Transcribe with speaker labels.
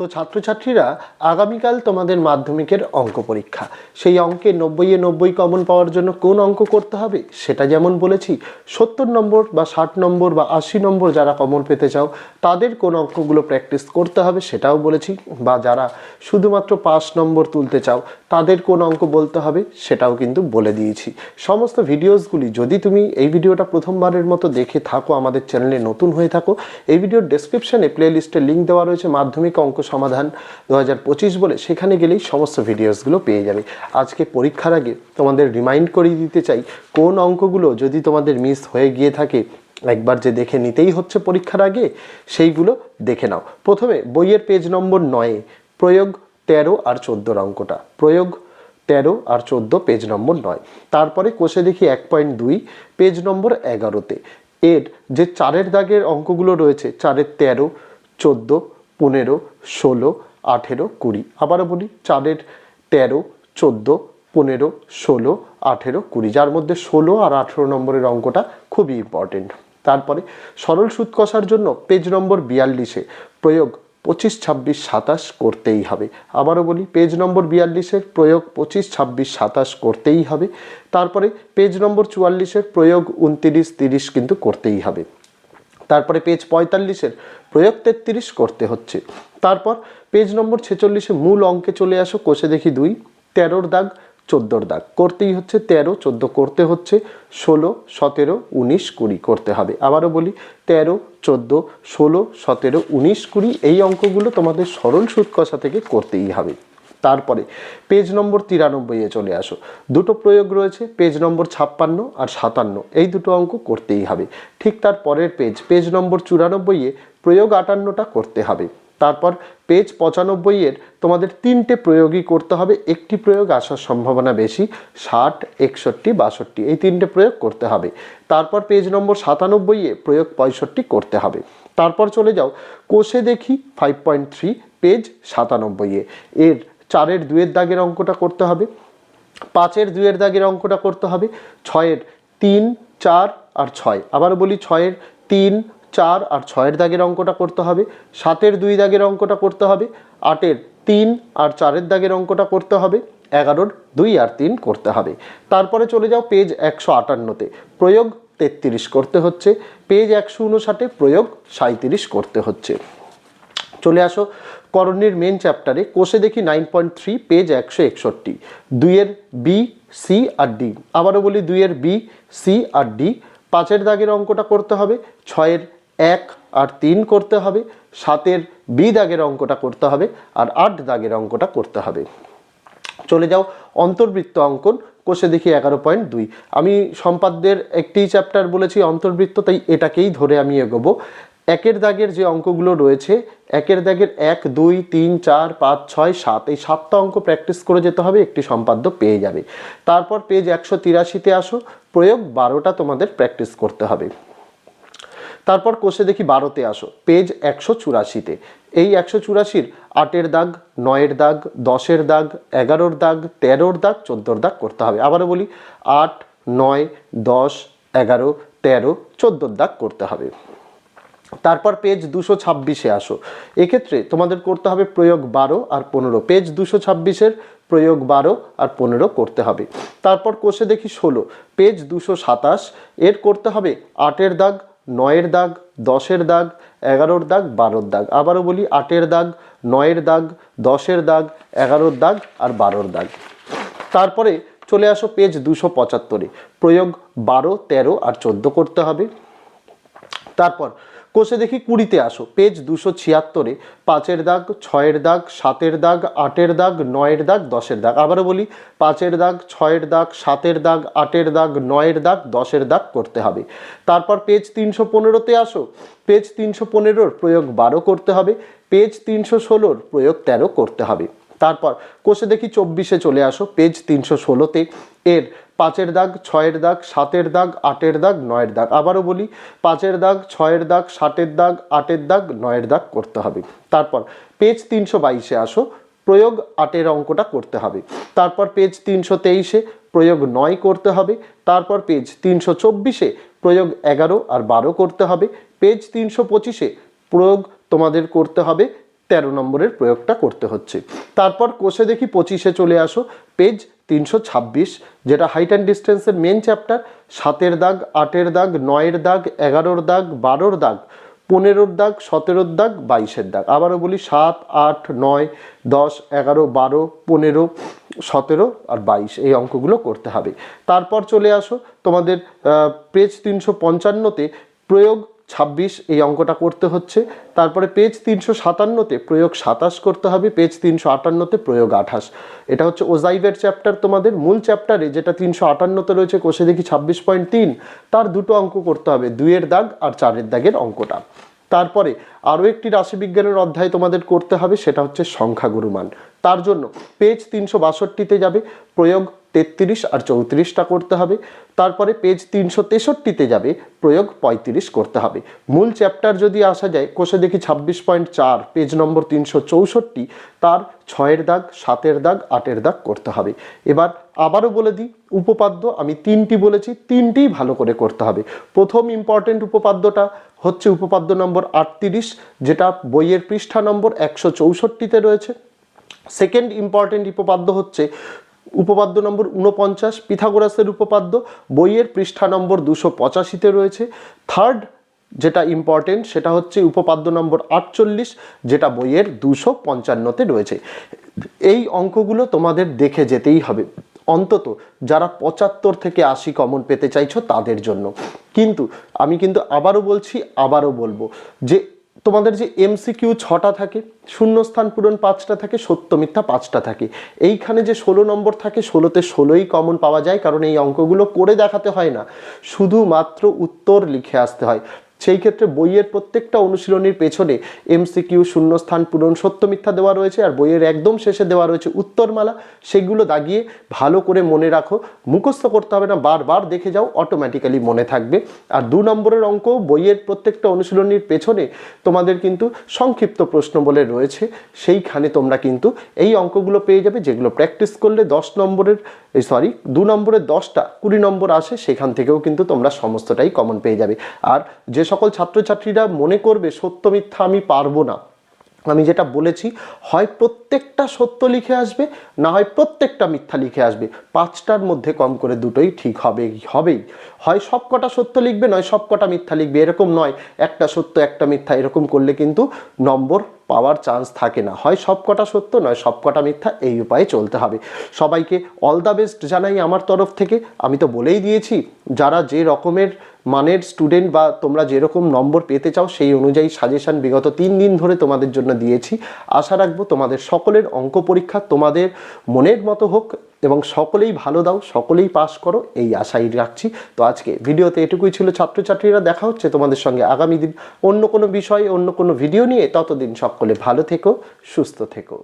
Speaker 1: তো ছাত্রছাত্রীরা আগামীকাল তোমাদের মাধ্যমিকের অঙ্ক পরীক্ষা। সেই অঙ্কে নব্বইয়ে নব্বই কমন পাওয়ার জন্য কোন অঙ্ক করতে হবে? সেটা যেমন বলেছি, সত্তর নম্বর বা ষাট নম্বর বা আশি নম্বর যারা কমন পেতে চাও, তাদের কোন অঙ্কগুলো প্র্যাকটিস করতে হবে সেটাও বলেছি। বা যারা শুধুমাত্র পাঁচ নম্বর তুলতে চাও, তাদের কোন অঙ্ক বলতে হবে সেটাও কিন্তু বলে দিয়েছি। সমস্ত ভিডিওসগুলি যদি তুমি এই ভিডিওটা প্রথমবারের মতো দেখে থাকো, আমাদের চ্যানেলে নতুন হয়ে থাকো, এই ভিডিওর ডেসক্রিপশানে প্লে লিস্টের লিঙ্ক দেওয়া রয়েছে, মাধ্যমিক অঙ্ক সমাধান দু হাজার পঁচিশ বলে সেখানে গেলেই সমস্ত ভিডিওসগুলো পেয়ে যাবে। আজকে পরীক্ষার আগে তোমাদের রিমাইন্ড করিয়ে দিতে চাই, কোন অঙ্কগুলো যদি তোমাদের মিস হয়ে গিয়ে থাকে, একবার যে দেখে নিতেই হচ্ছে পরীক্ষার আগে, সেইগুলো দেখে নাও। প্রথমে বইয়ের পেজ নম্বর নয়ে, প্রয়োগ তেরো আর চোদ্দোর অঙ্কটা। প্রয়োগ তেরো আর চোদ্দ পেজ নম্বর নয়। তারপরে কোষে দেখি এক পয়েন্ট দুই পেজ নম্বর এগারোতে। এর যে চারের দাগের অঙ্কগুলো রয়েছে, চারের তেরো, চোদ্দ পনেরো, ষোলো, আঠেরো, কুড়ি। আবারও বলি চারের তেরো, চোদ্দ, পনেরো, ষোলো, আঠেরো, কুড়ি। যার মধ্যে ষোলো আর আঠেরো নম্বরের অঙ্কটা খুবই ইম্পর্টেন্ট তারপরে সরল সুদ কষার জন্য পেজ নম্বর বিয়াল্লিশে প্রয়োগ পঁচিশ, ছাব্বিশ, সাতাশ করতেই হবে। আবারও বলি পেজ নম্বর বিয়াল্লিশের প্রয়োগ পঁচিশ, ছাব্বিশ, সাতাশ করতেই হবে। তারপরে পেজ নম্বর চুয়াল্লিশের প্রয়োগ উনতিরিশ, তিরিশ কিন্তু করতেই হবে। তারপরে পেজ পঁয়তাল্লিশের প্রয়োগ তেত্রিশ করতে হচ্ছে। তারপর পেজ নম্বর ছেচল্লিশে মূল অঙ্কে চলে আসো, কোষে দেখি দুই, তেরোর দাগ, চোদ্দোর দাগ। করতেই হচ্ছে তেরো, চোদ্দ করতে হচ্ছে, ষোলো, সতেরো, উনিশ, কুড়ি করতে হবে। আবারও বলি, তেরো, চোদ্দ, ষোলো, সতেরো, উনিশ, কুড়ি, এই অঙ্কগুলো তোমাদের সরল সুদ কষা থেকে করতেই হবে। তারপরে পেজ নম্বর তিরানব্বইয়ে চলে আসো। দুটো প্রয়োগ রয়েছে, পেজ নম্বর ছাপ্পান্ন আর সাতান্ন। এই দুটো অঙ্ক করতেই হবে। ঠিক তার পরের পেজ পেজ নম্বর চুরানব্বইয়ে প্রয়োগ আটান্নটা করতে হবে। তারপর পেজ পঁচানব্বইয়ের তোমাদের তিনটে প্রয়োগই করতে হবে। একটি প্রয়োগ আসার সম্ভাবনা বেশি, ষাট, একষট্টি, বাষট্টি, এই তিনটে প্রয়োগ করতে হবে। তারপর পেজ নম্বর সাতানব্বইয়ে প্রয়োগ পঁয়ষট্টি করতে হবে। তারপর চলে যাও, কোষে দেখি ফাইভ পয়েন্ট থ্রি পেজ সাতানব্বইয়ে এর চারের দুয়ের দাগের অঙ্কটা করতে হবে, পাঁচের দুয়ের দাগের অঙ্কটা করতে হবে, ছয়ের তিন, চার আর ছয়। আবার বলি, ছয়ের তিন, চার আর ছয়ের দাগের অঙ্কটা করতে হবে, সাতের দুই দাগের অঙ্কটা করতে হবে, আটের তিন আর চারের দাগের অঙ্কটা করতে হবে, এগারোর দুই আর তিন করতে হবে। তারপরে চলে যাও পেজ একশো আটান্নতে। প্রয়োগ তেত্রিশ করতে হচ্ছে, পেজ একশো উনষাটে প্রয়োগ সাঁত্রিশ করতে হচ্ছে। চলে আসো, করণীর মেন চ্যাপ্টারে কোষে দেখি নাইন পয়েন্ট থ্রি পেজ একশো একষট্টি। দুইয়ের বি সি আর ডি আবারও বলি দুইয়ের বি সি আর ডি পাঁচের দাগের অঙ্কটা করতে হবে, ছয়ের এক আর তিন করতে হবে, সাতের বি দাগের অঙ্কটা করতে হবে, আর আট দাগের অঙ্কটা করতে হবে। চলে যাও অন্তর্বৃত্ত অঙ্কন, কোষে দেখি এগারো পয়েন্ট দুই। আমি সম্পাদ্যের একটি চ্যাপ্টার বলেছি অন্তর্বৃত্ত, তাই এটাকেই ধরে আমি এগোবো। একের দাগের যে অঙ্কগুলো রয়েছে, একের দাগের এক, দুই, তিন, চার, পাঁচ, ছয়, সাত, এই সাতটা অঙ্ক প্র্যাকটিস করে যেতে হবে, একটি সম্পাদ্য পেয়ে যাবে। তারপর পেজ একশো তিরাশিতে আসো, প্রয়োগ বারোটা তোমাদের প্র্যাকটিস করতে হবে। তারপর কোষে দেখি বারোতে আসো পেজ একশো চুরাশিতে। এই একশো চুরাশির আটের দাগ, নয়ের দাগ, দশের দাগ, এগারোর দাগ, তেরোর দাগ, চোদ্দোর দাগ করতে হবে। আবারও বলি, আট, নয়, দশ, এগারো, তেরো, চোদ্দোর দাগ করতে হবে। তারপর পেজ দুশো ছাব্বিশে আসো। এক্ষেত্রে তোমাদের করতে হবে প্রয়োগ বারো আর পনেরো। পেজ দুশো ছাব্বিশের প্রয়োগ বারো আর পনেরো করতে হবে। তারপর কোষে দেখি ষোলো। পেজ দুশো সাতাশ, এর করতে হবে আটের দাগ, নয়ের দাগ, দশের দাগ, এগারোর দাগ, বারোর দাগ। আবারও বলি আটের দাগ, নয়ের দাগ, দশের দাগ, এগারোর দাগ আর বারোর দাগ। তারপরে চলে আসো পেজ দুশো পঁচাত্তরে। প্রয়োগ বারো, তেরো আর চোদ্দ করতে হবে। তারপর কোষে দেখি কুড়িতে আসো। পেজ দুশো ছিয়াত্তরে পাঁচের দাগ, ছয়ের দাগ, সাতের দাগ, আটের দাগ, নয়ের দাগ, দশের দাগ। আবারও বলি, পাঁচের দাগ, ছয়ের দাগ, সাতের দাগ, আটের দাগ, নয়ের দাগ, দশের দাগ করতে হবে। তারপর পেজ তিনশো পনেরোতে আসো। পেজ তিনশো পনেরোর প্রয়োগ বারো করতে হবে। পেজ তিনশো ষোলোর প্রয়োগ তেরো করতে হবে। তারপর কোষে দেখি চব্বিশে চলে আসো। পেজ তিনশো ষোলোতে এর পাঁচের দাগ, ছয়ের দাগ, সাতের দাগ, আটের দাগ, নয়ের দাগ। আবারও বলি, পাঁচের দাগ, ছয়ের দাগ, সাতের দাগ, আটের দাগ, নয়ের দাগ করতে হবে। তারপর পেজ তিনশো বাইশে আসো, প্রয়োগ আটের অঙ্কটা করতে হবে। তারপর পেজ তিনশো তেইশে প্রয়োগ নয় করতে হবে। তারপর পেজ তিনশো চব্বিশে প্রয়োগ এগারো আর বারো করতে হবে। পেজ তিনশো পঁচিশে প্রয়োগ তোমাদের করতে হবে। তেরো নম্বরের প্রয়োগটা করতে হচ্ছে। তারপর কোষে দেখি পঁচিশে চলে আসো পেজ তিনশো ছাব্বিশ, যেটা হাইট অ্যান্ড ডিস্টেন্সের মেন চ্যাপ্টার সাতের দাগ, আটের দাগ, নয়ের দাগ, এগারোর দাগ, বারোর দাগ, পনেরোর দাগ, সতেরোর দাগ, বাইশের দাগ। আবারও বলি, সাত, আট, নয়, দশ, এগারো, বারো, পনেরো, সতেরো আর বাইশ, এই অঙ্কগুলো করতে হবে। তারপর চলে আসো তোমাদের পেজ তিনশো পঞ্চান্নতে প্রয়োগ ছাব্বিশ, এই অঙ্কটা করতে হচ্ছে। তারপরে পেজ তিনশো সাতান্নতে প্রয়োগ সাতাশ করতে হবে পেজ তিনশো আটান্নতে প্রয়োগ আঠাশ। এটা হচ্ছে ওজাইভের চ্যাপ্টার তোমাদের। মূল চ্যাপ্টারে যেটা তিনশো আটান্নতে রয়েছে, কোষে দেখি ছাব্বিশ পয়েন্ট তিন, তার দুটো অঙ্ক করতে হবে, দুইয়ের দাগ আর চারের দাগের অঙ্কটা। তারপরে আরও একটি রাশিবিজ্ঞানের অধ্যায় তোমাদের করতে হবে, সেটা হচ্ছে সংখ্যাগুরুমান। তার জন্য পেজ তিনশো বাষট্টিতে যাবে, প্রয়োগ তেত্রিশ আর চৌত্রিশটা করতে হবে। তারপরে পেজ তিনশো তেষট্টিতে যাবে, প্রয়োগ পঁয়ত্রিশ করতে হবে। মূল চ্যাপ্টার যদি আসা যায়, কোষে দেখি ছাব্বিশ পয়েন্ট চার পেজ নম্বর তিনশো চৌষট্টি, তার ছয়ের দাগ, সাতের দাগ, আটের দাগ করতে হবে। এবার আবারও বলে দিই, উপপাদ্য আমি তিনটি বলেছি, তিনটিই ভালো করে করতে হবে। প্রথম ইম্পর্টেন্ট উপপাদ্যটা হচ্ছে উপপাদ্য নম্বর আটত্রিশ, যেটা বইয়ের পৃষ্ঠা নম্বর একশো চৌষট্টিতে রয়েছে। সেকেন্ড ইম্পর্টেন্ট উপপাদ্য হচ্ছে উপপাদ্য নম্বর উনপঞ্চাশ পিথাগোরাসের উপপাদ্য, বইয়ের পৃষ্ঠা নম্বর দুশো পঁচাশিতে রয়েছে। থার্ড যেটা ইম্পর্টেন্ট সেটা হচ্ছে উপপাদ্য নম্বর আটচল্লিশ, যেটা বইয়ের দুশো পঞ্চান্নতে রয়েছে। এই অঙ্কগুলো তোমাদের দেখে যেতেই হবে। অন্তত যারা পঁচাত্তর থেকে আশি কমন পেতে চাইছো তাদের জন্য। কিন্তু আমি কিন্তু আবারও বলছি, আবারও বলব যে তোমাদের যে এমসিকিউ ছটা থাকে, শূন্যস্থান পূরণ পাঁচটা থাকে, সত্য মিথ্যা পাঁচটা থাকে। এইখানে যে ষোলো নম্বর থাকে, ষোলোতে ষোলোই কমন পাওয়া যায়, কারণ এই অঙ্কগুলো করে দেখাতে হয় না। শুধুমাত্র উত্তর লিখে আসতে হয়। সেই ক্ষেত্রে বইয়ের প্রত্যেকটা অনুশীলনীর পেছনে এমসিকিউ শূন্যস্থান, পূরণ, সত্য, মিথ্যা দেওয়া রয়েছে আর বইয়ের একদম শেষে দেওয়া রয়েছে উত্তরমালা। সেগুলো দাগিয়ে ভালো করে মনে রাখো। মুখস্থ করতে হবে না, বারবার দেখে যাও অটোমেটিক্যালি মনে থাকবে। আর দু নম্বরের অঙ্ক, বইয়ের প্রত্যেকটা অনুশীলনীর পেছনে তোমাদের কিন্তু সংক্ষিপ্ত প্রশ্ন বলে রয়েছে। সেইখানে তোমরা কিন্তু এই অঙ্কগুলো পেয়ে যাবে, যেগুলো প্র্যাকটিস করলে দশ নম্বরের সরি দু নম্বরের দশটা কুড়ি নম্বর আসে, সেখান থেকেও কিন্তু তোমরা সমস্তটাই কমন পেয়ে যাবে। আর যে সকল ছাত্রছাত্রীরা মনে করবে সত্য মিথ্যা আমি পারব না। আমি যেটা বলেছি, হয় প্রত্যেকটা সত্য লিখে আসবে, না হয় প্রত্যেকটা মিথ্যা লিখে আসবে। পাঁচটার মধ্যে কম করে দুটোই ঠিক হবে, হবেই। হয় সব কটা সত্য লিখবে, নয় সব কটা মিথ্যা লিখবে। এরকম নয়, একটা সত্য, একটা মিথ্যা। এরকম করলে কিন্তু নম্বর পাওয়ার চান্স থাকে না। হয় সব কটা সত্য, নয় সব কটা মিথ্যা, এই উপায়ে চলতে হবে। সবাইকে অল দ্য বেস্ট জানাই আমার তরফ থেকে। আমি তো বলেই দিয়েছি, যারা যে রকমের মানের স্টুডেন্ট বা তোমরা যেরকম নম্বর পেতে চাও, সেই অনুযায়ী সাজেশন বিগত তিন দিন ধরে তোমাদের জন্য দিয়েছি। আশা রাখব তোমাদের সকলের অঙ্ক পরীক্ষা তোমাদের মনের মতো হোক এবং সকলেই ভালো দাও, সকলেই পাস করো, এই আশাই রাখছি। তো আজকে ভিডিওতে এটুকুই ছিল ছাত্রছাত্রীরা, দেখা হচ্ছে তোমাদের সঙ্গে আগামী দিন অন্য কোনো বিষয়ে, অন্য কোনো ভিডিও নিয়ে। ততদিন সকলে ভালো থেকো, সুস্থ থেকো।